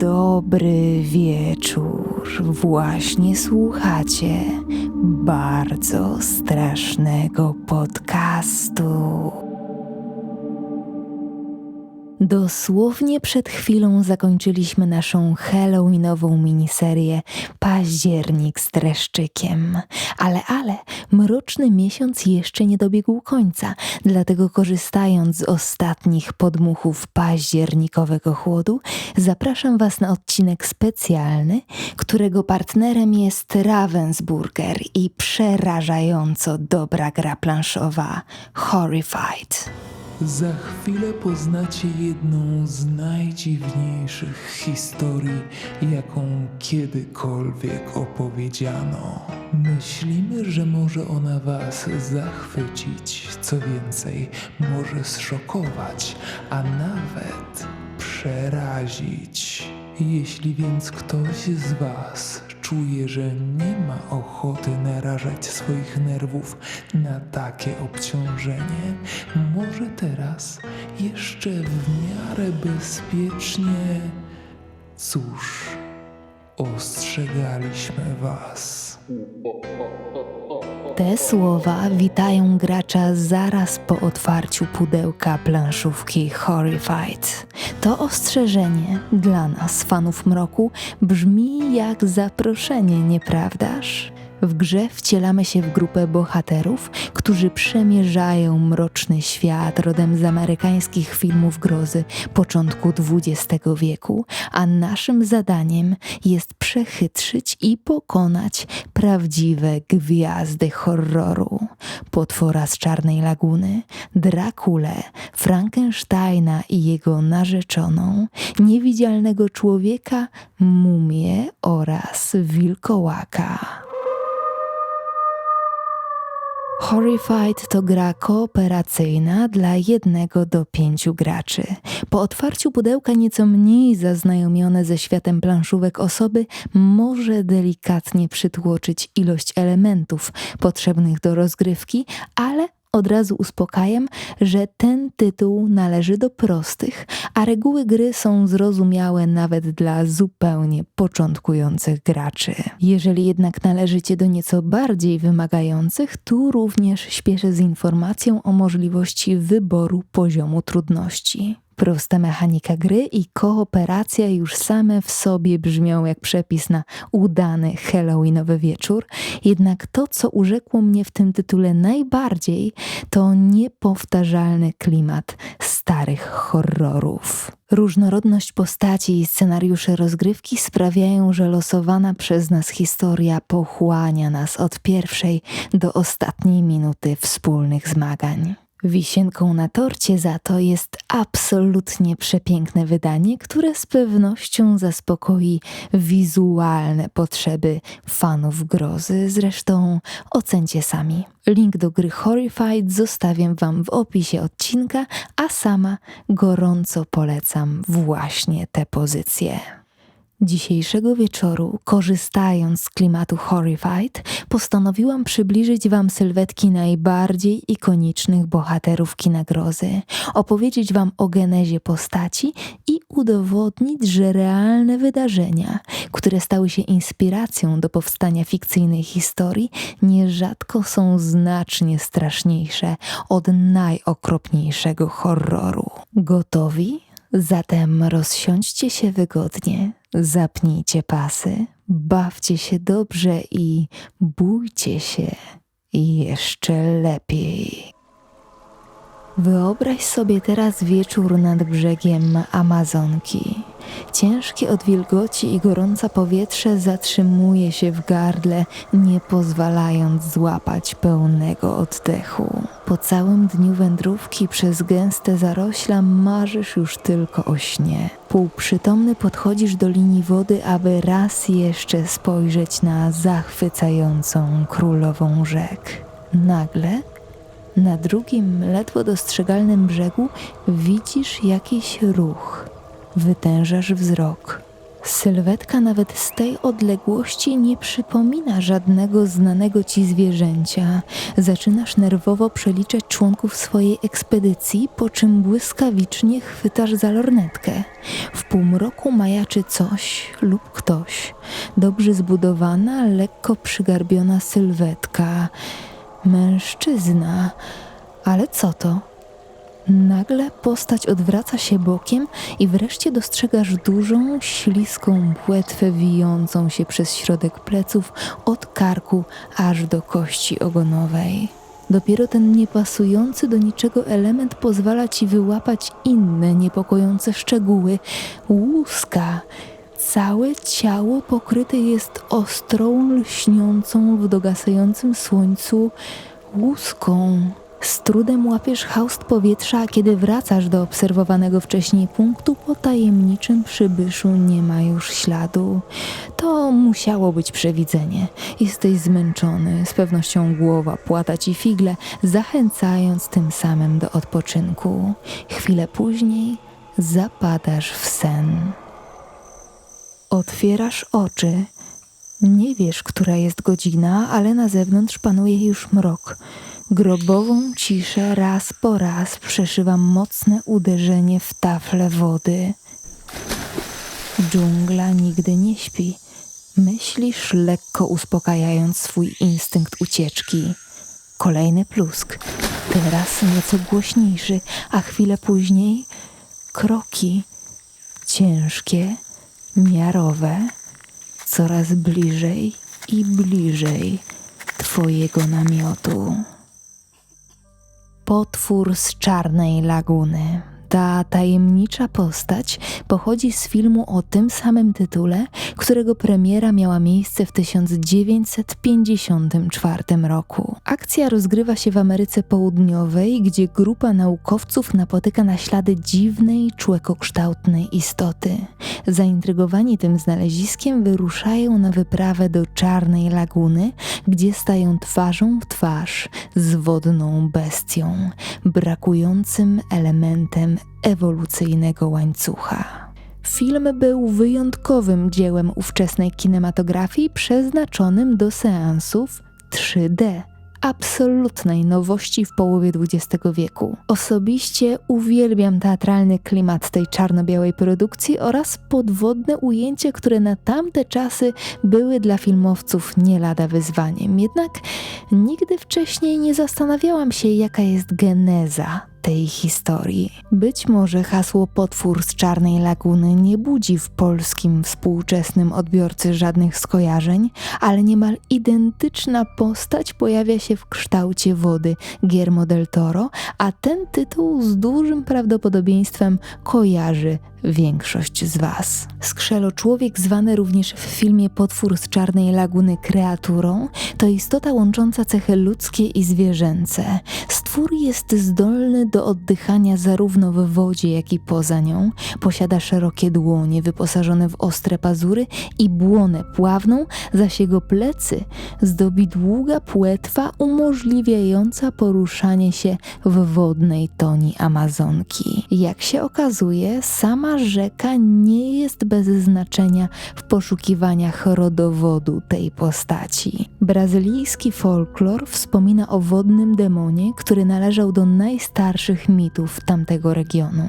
dobry wieczór. Właśnie słuchacie bardzo strasznego podcastu. Dosłownie przed chwilą zakończyliśmy naszą Halloweenową miniserię Październik z dreszczykiem. Ale, ale, mroczny miesiąc jeszcze nie dobiegł końca, dlatego korzystając z ostatnich podmuchów październikowego chłodu, zapraszam Was na odcinek specjalny, którego partnerem jest Ravensburger i przerażająco dobra gra planszowa Horrified. Za chwilę poznacie jedną z najdziwniejszych historii, jaką kiedykolwiek opowiedziano. Myślimy, że może ona Was zachwycić, co więcej, może zszokować, a nawet przerazić. Jeśli więc ktoś z Was czuje, że nie ma ochoty narażać swoich nerwów na takie obciążenie, może teraz jeszcze w miarę bezpiecznie. Cóż, ostrzegaliśmy Was. Te słowa witają gracza zaraz po otwarciu pudełka planszówki Horrified. To ostrzeżenie dla nas, fanów mroku, brzmi jak zaproszenie, nieprawdaż? W grze wcielamy się w grupę bohaterów, którzy przemierzają mroczny świat rodem z amerykańskich filmów grozy początku XX wieku, a naszym zadaniem jest przechytrzyć i pokonać prawdziwe gwiazdy horroru. Potwora z Czarnej Laguny, Drakule, Frankensteina i jego narzeczoną, niewidzialnego człowieka, mumię oraz wilkołaka. Horrified to gra kooperacyjna dla jednego do pięciu graczy. Po otwarciu pudełka nieco mniej zaznajomione ze światem planszówek osoby może delikatnie przytłoczyć ilość elementów potrzebnych do rozgrywki, ale od razu uspokajam, że ten tytuł należy do prostych, a reguły gry są zrozumiałe nawet dla zupełnie początkujących graczy. Jeżeli jednak należycie do nieco bardziej wymagających, tu również śpieszę z informacją o możliwości wyboru poziomu trudności. Prosta mechanika gry i kooperacja już same w sobie brzmią jak przepis na udany Halloweenowy wieczór, jednak to, co urzekło mnie w tym tytule najbardziej, to niepowtarzalny klimat starych horrorów. Różnorodność postaci i scenariusze rozgrywki sprawiają, że losowana przez nas historia pochłania nas od pierwszej do ostatniej minuty wspólnych zmagań. Wisienką na torcie za to jest absolutnie przepiękne wydanie, które z pewnością zaspokoi wizualne potrzeby fanów grozy. Zresztą ocencie sami. Link do gry Horrified zostawiam Wam w opisie odcinka, a sama gorąco polecam właśnie te pozycje. Dzisiejszego wieczoru, korzystając z klimatu Horrified, postanowiłam przybliżyć Wam sylwetki najbardziej ikonicznych bohaterów kina grozy, opowiedzieć Wam o genezie postaci i udowodnić, że realne wydarzenia, które stały się inspiracją do powstania fikcyjnej historii, nierzadko są znacznie straszniejsze od najokropniejszego horroru. Gotowi? Zatem rozsiądźcie się wygodnie, zapnijcie pasy, bawcie się dobrze i bójcie się jeszcze lepiej. Wyobraź sobie teraz wieczór nad brzegiem Amazonki. Ciężkie od wilgoci i gorąca powietrze zatrzymuje się w gardle, nie pozwalając złapać pełnego oddechu. Po całym dniu wędrówki przez gęste zarośla marzysz już tylko o śnie. Półprzytomny podchodzisz do linii wody, aby raz jeszcze spojrzeć na zachwycającą królową rzek. Nagle na drugim, ledwo dostrzegalnym brzegu widzisz jakiś ruch. Wytężasz wzrok. Sylwetka nawet z tej odległości nie przypomina żadnego znanego ci zwierzęcia. Zaczynasz nerwowo przeliczać członków swojej ekspedycji, po czym błyskawicznie chwytasz za lornetkę. W półmroku majaczy coś lub ktoś. Dobrze zbudowana, lekko przygarbiona sylwetka. Mężczyzna. Ale co to? Nagle postać odwraca się bokiem i wreszcie dostrzegasz dużą, śliską płetwę wijącą się przez środek pleców od karku aż do kości ogonowej. Dopiero ten niepasujący do niczego element pozwala ci wyłapać inne niepokojące szczegóły. Łuska. Całe ciało pokryte jest ostrą, lśniącą w dogasającym słońcu łuską. Z trudem łapiesz haust powietrza, a kiedy wracasz do obserwowanego wcześniej punktu, po tajemniczym przybyszu nie ma już śladu. To musiało być przewidzenie. Jesteś zmęczony, z pewnością głowa płata ci figle, zachęcając tym samym do odpoczynku. Chwilę później zapadasz w sen. Otwierasz oczy. Nie wiesz, która jest godzina, ale na zewnątrz panuje już mrok. Grobową ciszę raz po raz przeszywa mocne uderzenie w tafle wody. Dżungla nigdy nie śpi. Myślisz lekko uspokajając swój instynkt ucieczki. Kolejny plusk. Teraz nieco głośniejszy, a chwilę później kroki. Ciężkie, miarowe, coraz bliżej i bliżej twojego namiotu. Potwór z czarnej laguny. Ta tajemnicza postać pochodzi z filmu o tym samym tytule, którego premiera miała miejsce w 1954 roku. Akcja rozgrywa się w Ameryce Południowej, gdzie grupa naukowców napotyka na ślady dziwnej, człekokształtnej istoty. Zaintrygowani tym znaleziskiem wyruszają na wyprawę do Czarnej Laguny, gdzie stają twarzą w twarz z wodną bestią, brakującym elementem ewolucyjnego łańcucha. Film był wyjątkowym dziełem ówczesnej kinematografii przeznaczonym do seansów 3D. Absolutnej nowości w połowie XX wieku. Osobiście uwielbiam teatralny klimat tej czarno-białej produkcji oraz podwodne ujęcia, które na tamte czasy były dla filmowców nie lada wyzwaniem. Jednak nigdy wcześniej nie zastanawiałam się, jaka jest geneza tej historii. Być może hasło potwór z czarnej laguny nie budzi w polskim współczesnym odbiorcy żadnych skojarzeń, ale niemal identyczna postać pojawia się w kształcie wody Guillermo del Toro, a ten tytuł z dużym prawdopodobieństwem kojarzy większość z Was. Skrzelo człowiek zwany również w filmie Potwór z Czarnej Laguny kreaturą to istota łącząca cechy ludzkie i zwierzęce. Stwór jest zdolny do oddychania zarówno w wodzie, jak i poza nią. Posiada szerokie dłonie wyposażone w ostre pazury i błonę pławną, zaś jego plecy zdobi długa płetwa umożliwiająca poruszanie się w wodnej toni Amazonki. Jak się okazuje, sama rzeka nie jest bez znaczenia w poszukiwaniach rodowodu tej postaci. Brazylijski folklor wspomina o wodnym demonie, który należał do najstarszych mitów tamtego regionu.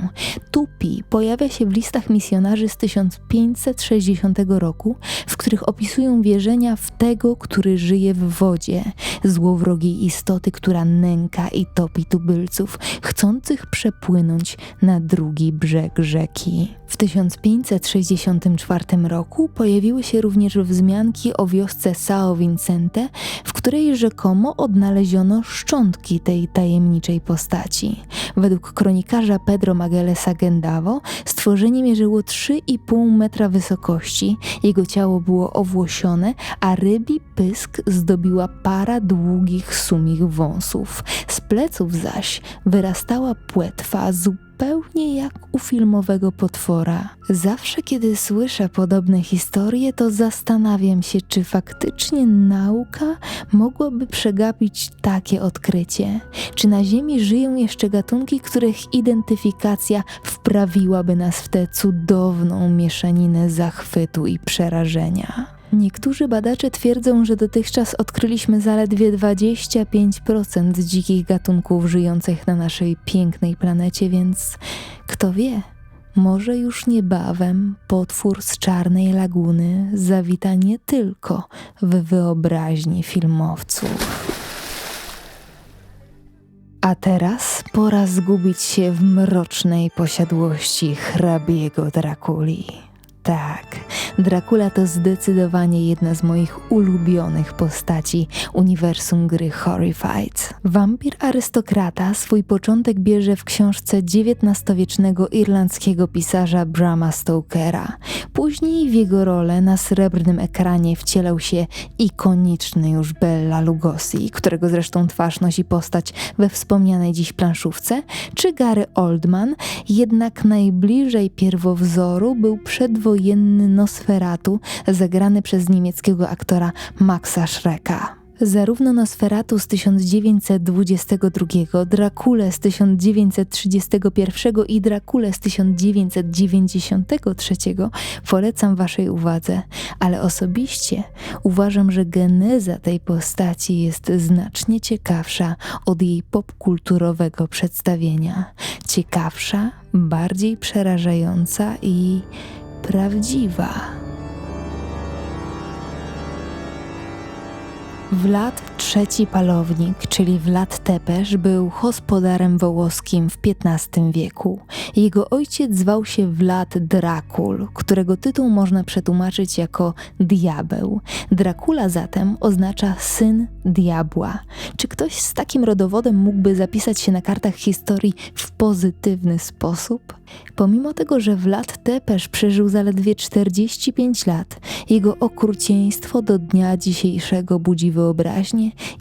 Tupi pojawia się w listach misjonarzy z 1560 roku, w których opisują wierzenia w tego, który żyje w wodzie, złowrogiej istoty, która nęka i topi tubylców, chcących przepłynąć na drugi brzeg rzeki. W 1564 roku pojawiły się również wzmianki o wiosce São Vicente, w której rzekomo odnaleziono szczątki tej tajemniczej postaci. Według kronikarza Pedro Magalesa Gendavo stworzenie mierzyło 3,5 metra wysokości, jego ciało było owłosione, a rybi pysk zdobiła para długich, sumich wąsów. Z pleców zaś wyrastała płetwa zupełnie zupełnie jak u filmowego potwora. Zawsze, kiedy słyszę podobne historie, to zastanawiam się, czy faktycznie nauka mogłaby przegapić takie odkrycie. Czy na Ziemi żyją jeszcze gatunki, których identyfikacja wprawiłaby nas w tę cudowną mieszaninę zachwytu i przerażenia? Niektórzy badacze twierdzą, że dotychczas odkryliśmy zaledwie 25% dzikich gatunków żyjących na naszej pięknej planecie, więc kto wie, może już niebawem potwór z czarnej laguny zawita nie tylko w wyobraźni filmowców. A teraz pora zgubić się w mrocznej posiadłości hrabiego Drakuli. Tak, Dracula to zdecydowanie jedna z moich ulubionych postaci uniwersum gry Horrified. Wampir arystokrata swój początek bierze w książce XIX-wiecznego irlandzkiego pisarza Brama Stokera. Później w jego rolę na srebrnym ekranie wcielał się ikoniczny już Bella Lugosi, którego zresztą twarz nosi postać we wspomnianej dziś planszówce, czy Gary Oldman, jednak najbliżej pierwowzoru był przedwojenny Nosferatu, zagrany przez niemieckiego aktora Maxa Schrecka. Zarówno Nosferatu z 1922, Drakule z 1931 i Drakule z 1993 polecam Waszej uwadze, ale osobiście uważam, że geneza tej postaci jest znacznie ciekawsza od jej popkulturowego przedstawienia. Ciekawsza, bardziej przerażająca i prawdziwa. Wlad III Palownik, czyli Wlad Tepesz, był gospodarem wołoskim w XV wieku. Jego ojciec zwał się Wlad Drakul, którego tytuł można przetłumaczyć jako diabeł. Dracula zatem oznacza syn diabła. Czy ktoś z takim rodowodem mógłby zapisać się na kartach historii w pozytywny sposób? Pomimo tego, że Wlad Tepesz przeżył zaledwie 45 lat, jego okrucieństwo do dnia dzisiejszego budzi wyobraźnię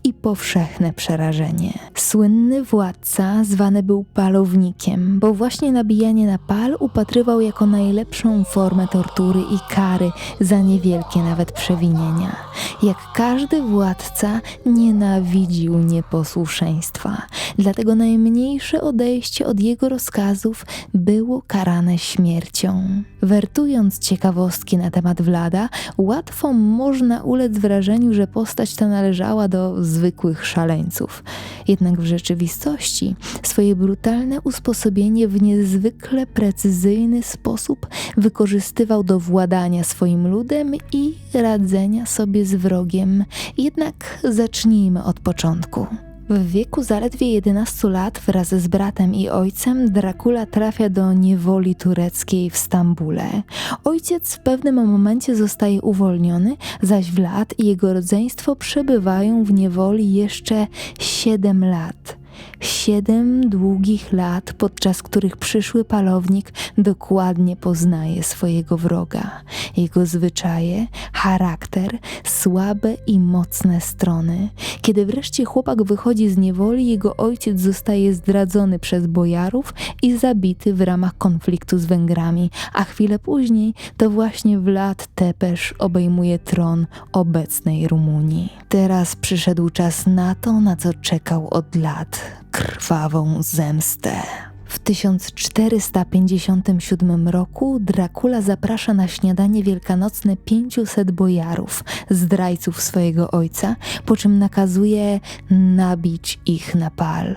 i powszechne przerażenie. Słynny władca zwany był palownikiem, bo właśnie nabijanie na pal upatrywał jako najlepszą formę tortury i kary za niewielkie nawet przewinienia. Jak każdy władca nienawidził nieposłuszeństwa, dlatego najmniejsze odejście od jego rozkazów było karane śmiercią. Wertując ciekawostki na temat Wlada, łatwo można ulec wrażeniu, że postać ta należała do zwykłych szaleńców. Jednak w rzeczywistości swoje brutalne usposobienie w niezwykle precyzyjny sposób wykorzystywał do władania swoim ludem i radzenia sobie z wrogiem. Jednak zacznijmy od początku. W wieku zaledwie 11 lat wraz z bratem i ojcem Dracula trafia do niewoli tureckiej w Stambule. Ojciec w pewnym momencie zostaje uwolniony, zaś Vlad i jego rodzeństwo przebywają w niewoli jeszcze 7 lat. Siedem długich lat, podczas których przyszły palownik dokładnie poznaje swojego wroga, jego zwyczaje, charakter, słabe i mocne strony. Kiedy wreszcie chłopak wychodzi z niewoli, jego ojciec zostaje zdradzony przez bojarów i zabity w ramach konfliktu z Węgrami, a chwilę później to właśnie Vlad Tepesz obejmuje tron obecnej Rumunii. Teraz przyszedł czas na to, na co czekał od lat krwawą zemstę. W 1457 roku Dracula zaprasza na śniadanie wielkanocne 500 bojarów, zdrajców swojego ojca, po czym nakazuje nabić ich na pal.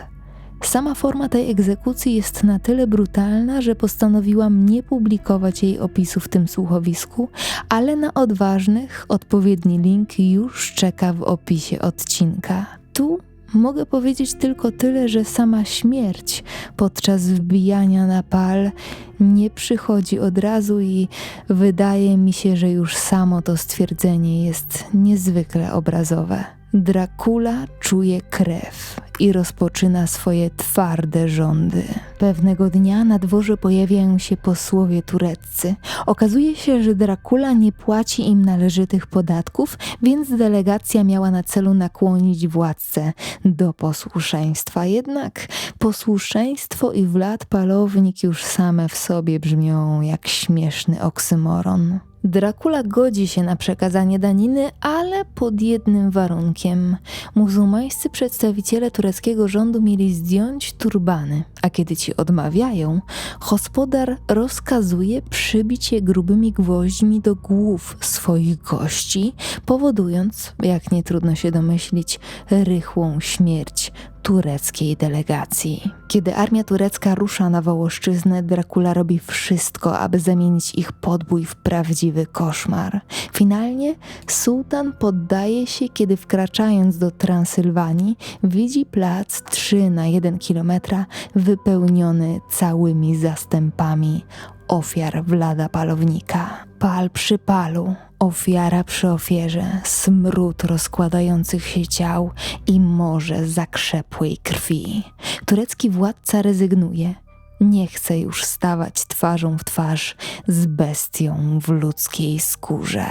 Sama forma tej egzekucji jest na tyle brutalna, że postanowiłam nie publikować jej opisu w tym słuchowisku, ale na odważnych odpowiedni link już czeka w opisie odcinka. Tu Mogę powiedzieć tylko tyle, że sama śmierć podczas wbijania na pal nie przychodzi od razu i wydaje mi się, że już samo to stwierdzenie jest niezwykle obrazowe. Dracula czuje krew i rozpoczyna swoje twarde rządy. Pewnego dnia na dworze pojawiają się posłowie tureccy. Okazuje się, że Dracula nie płaci im należytych podatków, więc delegacja miała na celu nakłonić władcę do posłuszeństwa. Jednak posłuszeństwo i Wlad Palownik już same w sobie brzmią jak śmieszny oksymoron. Dracula godzi się na przekazanie daniny, ale pod jednym warunkiem. Muzułmańscy przedstawiciele tureckiego rządu mieli zdjąć turbany, a kiedy ci odmawiają, gospodar rozkazuje przybić je grubymi gwoźdźmi do głów swoich gości, powodując, jak nie trudno się domyślić, rychłą śmierć tureckiej delegacji. Kiedy armia turecka rusza na Wołoszczyznę, Dracula robi wszystko, aby zamienić ich podbój w prawdziwy koszmar. Finalnie sułtan poddaje się, kiedy wkraczając do Transylwanii, widzi plac 3 na 1 kilometra wypełniony całymi zastępami ofiar Wlada Palownika. Pal przy palu, ofiara przy ofierze, smród rozkładających się ciał i morze zakrzepłej krwi. Turecki władca rezygnuje. Nie chce już stawać twarzą w twarz z bestią w ludzkiej skórze.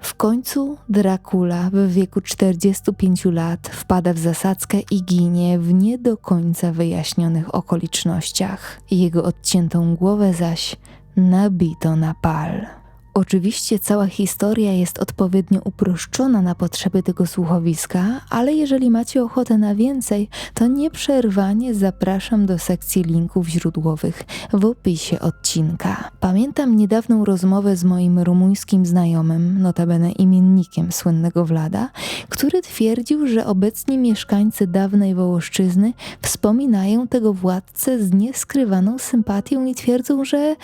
W końcu Dracula w wieku 45 lat wpada w zasadzkę i ginie w nie do końca wyjaśnionych okolicznościach. Jego odciętą głowę zaś nabito na pal. Oczywiście cała historia jest odpowiednio uproszczona na potrzeby tego słuchowiska, ale jeżeli macie ochotę na więcej, to nieprzerwanie zapraszam do sekcji linków źródłowych w opisie odcinka. Pamiętam niedawną rozmowę z moim rumuńskim znajomym, notabene imiennikiem słynnego Wlada, który twierdził, że obecni mieszkańcy dawnej Wołoszczyzny wspominają tego władcę z nieskrywaną sympatią i twierdzą, że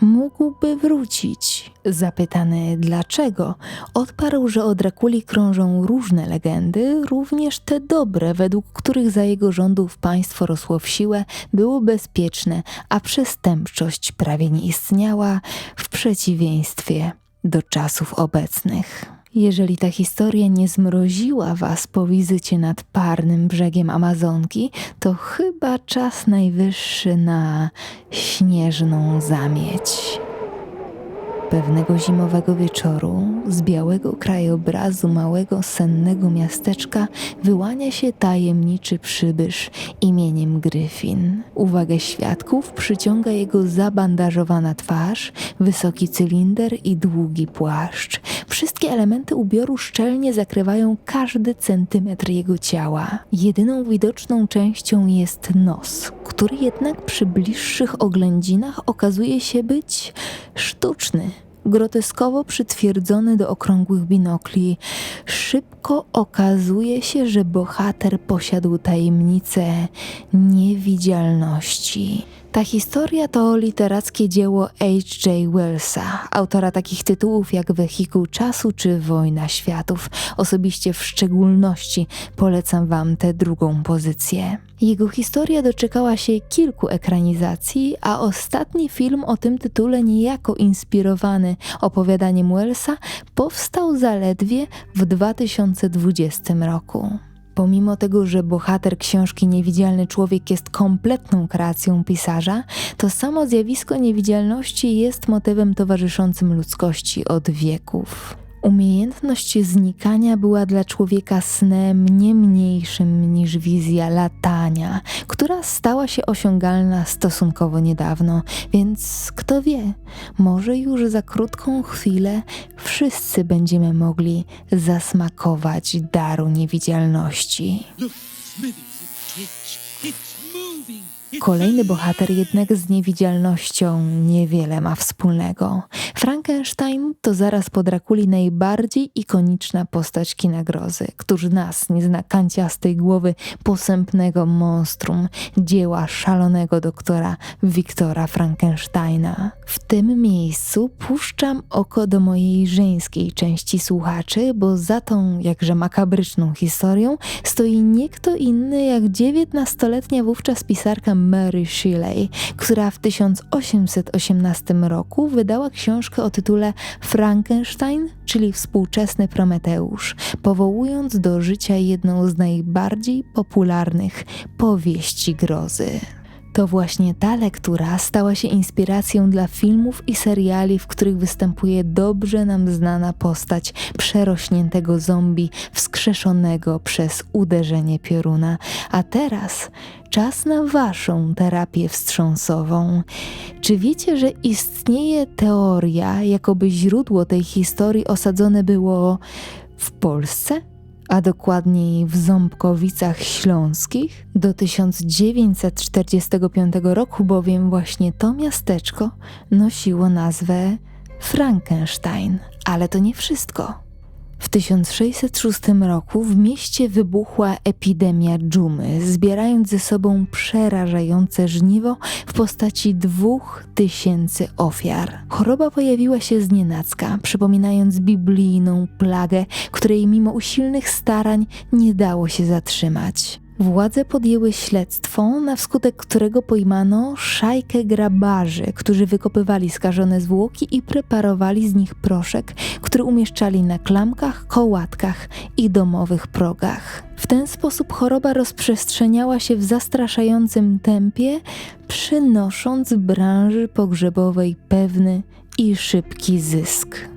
mógłby wrócić. Zapytany dlaczego, odparł, że o Drakuli krążą różne legendy, również te dobre, według których za jego rządów państwo rosło w siłę, było bezpieczne, a przestępczość prawie nie istniała, w przeciwieństwie do czasów obecnych. Jeżeli ta historia nie zmroziła was po wizycie nad parnym brzegiem Amazonki, to chyba czas najwyższy na śnieżną zamieć. Pewnego zimowego wieczoru z białego krajobrazu małego sennego miasteczka wyłania się tajemniczy przybysz imieniem Gryfin. Uwagę świadków przyciąga jego zabandażowana twarz, wysoki cylinder i długi płaszcz. Wszystkie elementy ubioru szczelnie zakrywają każdy centymetr jego ciała. Jedyną widoczną częścią jest nos, który jednak przy bliższych oględzinach okazuje się być sztuczny groteskowo przytwierdzony do okrągłych binokli. Szybko okazuje się, że bohater posiadł tajemnicę niewidzialności. Ta historia to literackie dzieło H.J. Wellsa, autora takich tytułów jak Wehikuł Czasu czy Wojna Światów. Osobiście w szczególności polecam Wam tę drugą pozycję. Jego historia doczekała się kilku ekranizacji, a ostatni film o tym tytule, niejako inspirowany opowiadaniem Wellsa, powstał zaledwie w 2020 roku. Pomimo tego, że bohater książki Niewidzialny Człowiek jest kompletną kreacją pisarza, to samo zjawisko niewidzialności jest motywem towarzyszącym ludzkości od wieków. Umiejętność znikania była dla człowieka snem nie mniejszym niż wizja latania, która stała się osiągalna stosunkowo niedawno, więc kto wie, może już za krótką chwilę wszyscy będziemy mogli zasmakować daru niewidzialności. It's. Kolejny bohater jednak z niewidzialnością niewiele ma wspólnego. Frankenstein to zaraz po Drakuli najbardziej ikoniczna postać kina grozy. Któż nas nie zna kanciastej głowy posępnego monstrum, dzieła szalonego doktora Wiktora Frankensteina. W tym miejscu puszczam oko do mojej żeńskiej części słuchaczy, bo za tą jakże makabryczną historią stoi nie kto inny jak dziewiętnastoletnia wówczas pisarka Mary Shelley, która w 1818 roku wydała książkę o tytule Frankenstein, czyli współczesny Prometeusz, powołując do życia jedną z najbardziej popularnych powieści grozy. To właśnie ta lektura stała się inspiracją dla filmów i seriali, w których występuje dobrze nam znana postać przerośniętego zombie wskrzeszonego przez uderzenie pioruna. A teraz czas na waszą terapię wstrząsową. Czy wiecie, że istnieje teoria, jakoby źródło tej historii osadzone było w Polsce? a dokładniej w Ząbkowicach Śląskich do 1945 roku, bowiem właśnie to miasteczko nosiło nazwę Frankenstein. Ale to nie wszystko. W 1606 roku w mieście wybuchła epidemia dżumy, zbierając ze sobą przerażające żniwo w postaci dwóch tysięcy ofiar. Choroba pojawiła się znienacka, przypominając biblijną plagę, której mimo usilnych starań nie dało się zatrzymać. Władze podjęły śledztwo, na wskutek którego pojmano szajkę grabarzy, którzy wykopywali skażone zwłoki i preparowali z nich proszek, który umieszczali na klamkach, kołatkach i domowych progach. W ten sposób choroba rozprzestrzeniała się w zastraszającym tempie, przynosząc branży pogrzebowej pewny i szybki zysk.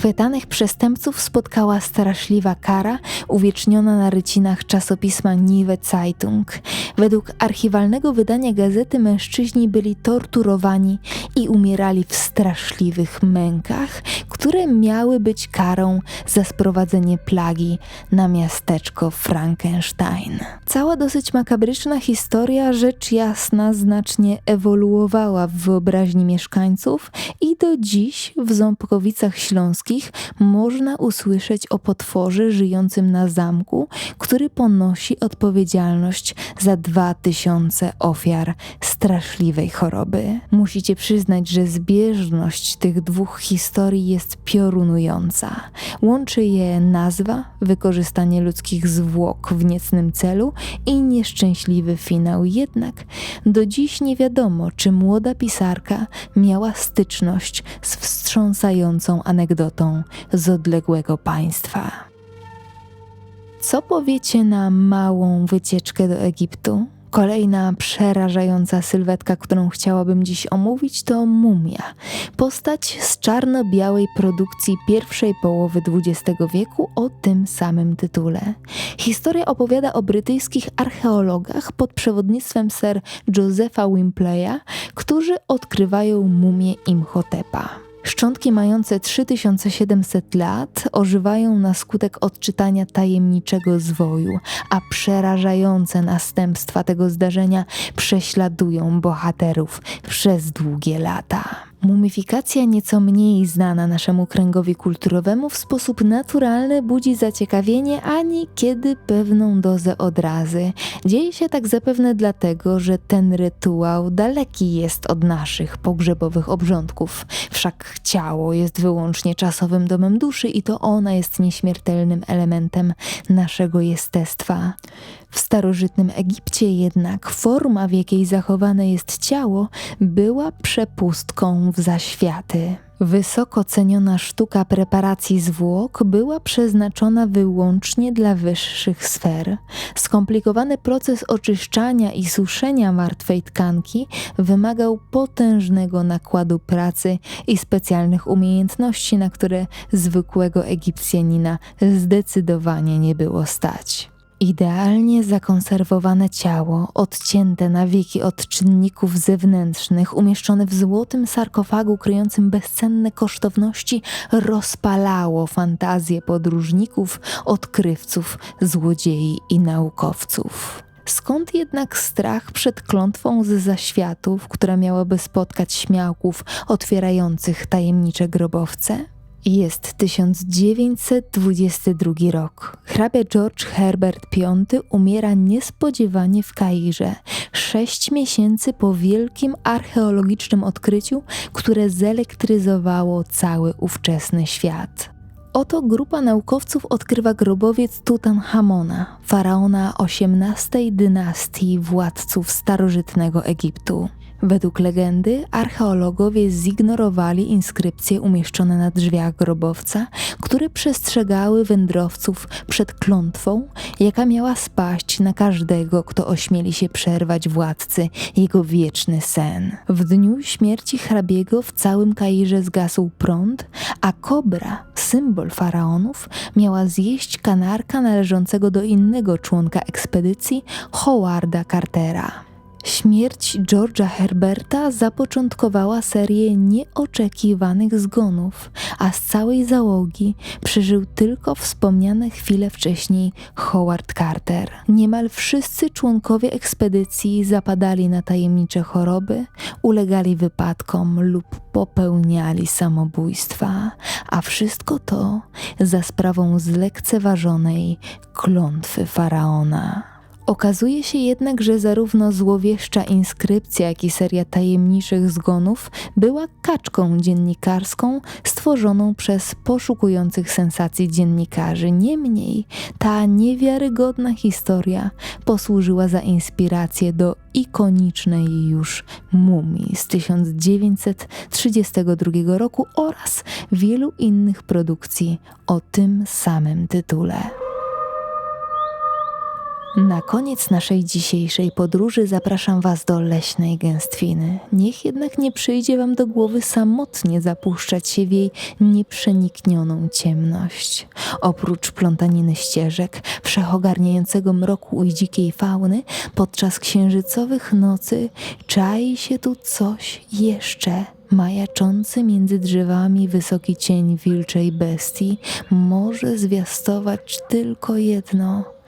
Schwytanych przestępców spotkała straszliwa kara uwieczniona na rycinach czasopisma Niwe Zeitung. Według archiwalnego wydania gazety mężczyźni byli torturowani i umierali w straszliwych mękach, które miały być karą za sprowadzenie plagi na miasteczko Frankenstein. Cała dosyć makabryczna historia, rzecz jasna, znacznie ewoluowała w wyobraźni mieszkańców i do dziś w Ząbkowicach Śląskich można usłyszeć o potworze żyjącym na zamku, który ponosi odpowiedzialność za dwa tysiące ofiar straszliwej choroby. Musicie przyznać, że zbieżność tych dwóch historii jest piorunująca. Łączy je nazwa, wykorzystanie ludzkich zwłok w niecnym celu i nieszczęśliwy finał. Jednak do dziś nie wiadomo, czy młoda pisarka miała styczność z wstrząsającą anegdotą z odległego państwa. Co powiecie na małą wycieczkę do Egiptu? Kolejna przerażająca sylwetka, którą chciałabym dziś omówić, to mumia. Postać z czarno-białej produkcji pierwszej połowy XX wieku o tym samym tytule. Historia opowiada o brytyjskich archeologach pod przewodnictwem Sir Josepha Wimpleya, którzy odkrywają mumię Imhotepa. Szczątki mające 3700 lat ożywają na skutek odczytania tajemniczego zwoju, a przerażające następstwa tego zdarzenia prześladują bohaterów przez długie lata. Mumifikacja, nieco mniej znana naszemu kręgowi kulturowemu, w sposób naturalny budzi zaciekawienie, a niekiedy pewną dozę odrazy. Dzieje się tak zapewne dlatego, że ten rytuał daleki jest od naszych pogrzebowych obrządków. Wszak ciało jest wyłącznie czasowym domem duszy i to ona jest nieśmiertelnym elementem naszego jestestwa. W starożytnym Egipcie jednak forma, w jakiej zachowane jest ciało, była przepustką w zaświaty. Wysoko ceniona sztuka preparacji zwłok była przeznaczona wyłącznie dla wyższych sfer. Skomplikowany proces oczyszczania i suszenia martwej tkanki wymagał potężnego nakładu pracy i specjalnych umiejętności, na które zwykłego Egipcjanina zdecydowanie nie było stać. Idealnie zakonserwowane ciało, odcięte na wieki od czynników zewnętrznych, umieszczone w złotym sarkofagu kryjącym bezcenne kosztowności, rozpalało fantazję podróżników, odkrywców, złodziei i naukowców. Skąd jednak strach przed klątwą z zaświatów, która miałaby spotkać śmiałków otwierających tajemnicze grobowce? Jest 1922 rok. Hrabia George Herbert V umiera niespodziewanie w Kairze, sześć miesięcy po wielkim archeologicznym odkryciu, które zelektryzowało cały ówczesny świat. Oto grupa naukowców odkrywa grobowiec Tutanchamona, faraona XVIII dynastii władców starożytnego Egiptu. Według legendy archeologowie zignorowali inskrypcje umieszczone na drzwiach grobowca, które przestrzegały wędrowców przed klątwą, jaka miała spaść na każdego, kto ośmieli się przerwać władcy jego wieczny sen. W dniu śmierci hrabiego w całym Kairze zgasł prąd, a kobra, symbol faraonów, miała zjeść kanarka należącego do innego członka ekspedycji, Howarda Cartera. Śmierć George'a Herberta zapoczątkowała serię nieoczekiwanych zgonów, a z całej załogi przeżył tylko wspomniane chwilę wcześniej Howard Carter. Niemal wszyscy członkowie ekspedycji zapadali na tajemnicze choroby, ulegali wypadkom lub popełniali samobójstwa, a wszystko to za sprawą zlekceważonej klątwy faraona. Okazuje się jednak, że zarówno złowieszcza inskrypcja, jak i seria tajemniczych zgonów była kaczką dziennikarską stworzoną przez poszukujących sensacji dziennikarzy. Niemniej ta niewiarygodna historia posłużyła za inspirację do ikonicznej już mumii z 1932 roku oraz wielu innych produkcji o tym samym tytule. Na koniec naszej dzisiejszej podróży zapraszam Was do leśnej gęstwiny. Niech jednak nie przyjdzie Wam do głowy samotnie zapuszczać się w jej nieprzeniknioną ciemność. Oprócz plątaniny ścieżek, wszechogarniającego mroku i dzikiej fauny, podczas księżycowych nocy czai się tu coś jeszcze. Majaczący między drzewami wysoki cień wilczej bestii może zwiastować tylko jedno –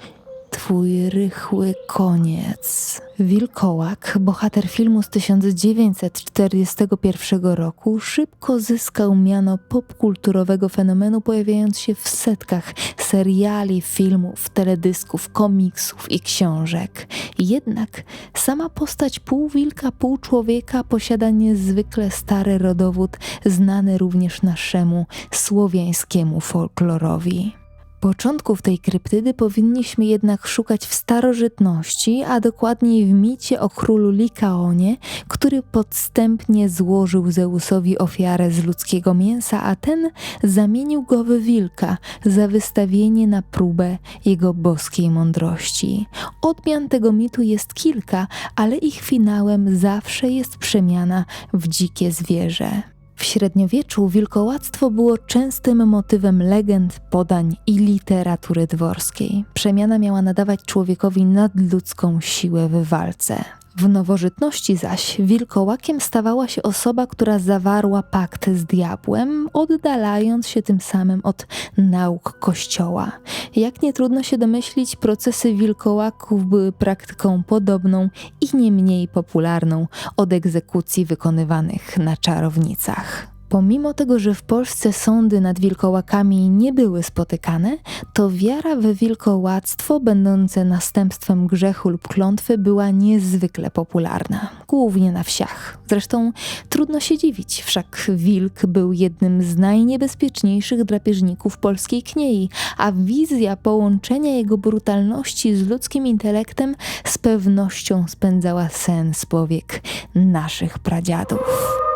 Twój rychły koniec. Wilkołak, bohater filmu z 1941 roku, szybko zyskał miano popkulturowego fenomenu, pojawiając się w setkach seriali, filmów, teledysków, komiksów i książek. Jednak sama postać pół wilka, pół człowieka posiada niezwykle stary rodowód, znany również naszemu słowiańskiemu folklorowi. Początków tej kryptydy powinniśmy jednak szukać w starożytności, a dokładniej w micie o królu Likaonie, który podstępnie złożył Zeusowi ofiarę z ludzkiego mięsa, a ten zamienił go w wilka za wystawienie na próbę jego boskiej mądrości. Odmian tego mitu jest kilka, ale ich finałem zawsze jest przemiana w dzikie zwierzę. W średniowieczu wilkołactwo było częstym motywem legend, podań i literatury dworskiej. Przemiana miała nadawać człowiekowi nadludzką siłę w walce. W nowożytności zaś wilkołakiem stawała się osoba, która zawarła pakt z diabłem, oddalając się tym samym od nauk Kościoła. Jak nie trudno się domyślić, procesy wilkołaków były praktyką podobną i nie mniej popularną od egzekucji wykonywanych na czarownicach. Pomimo tego, że w Polsce sądy nad wilkołakami nie były spotykane, to wiara w wilkołactwo, będące następstwem grzechu lub klątwy, była niezwykle popularna, głównie na wsiach. Zresztą trudno się dziwić, wszak wilk był jednym z najniebezpieczniejszych drapieżników polskiej kniei, a wizja połączenia jego brutalności z ludzkim intelektem z pewnością spędzała sen z powiek naszych pradziadów.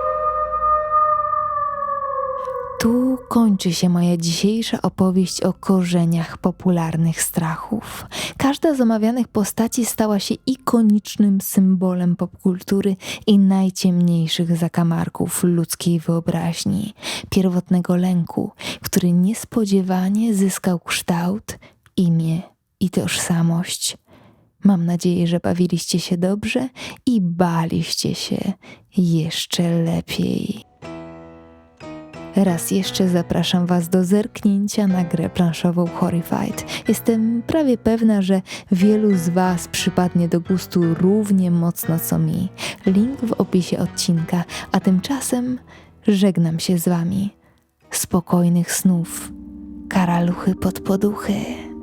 Tu kończy się moja dzisiejsza opowieść o korzeniach popularnych strachów. Każda z omawianych postaci stała się ikonicznym symbolem popkultury i najciemniejszych zakamarków ludzkiej wyobraźni, pierwotnego lęku, który niespodziewanie zyskał kształt, imię i tożsamość. Mam nadzieję, że bawiliście się dobrze i baliście się jeszcze lepiej. Raz jeszcze zapraszam Was do zerknięcia na grę planszową Horrified. Jestem prawie pewna, że wielu z Was przypadnie do gustu równie mocno co mi. Link w opisie odcinka, a tymczasem żegnam się z Wami. Spokojnych snów, karaluchy pod poduchy.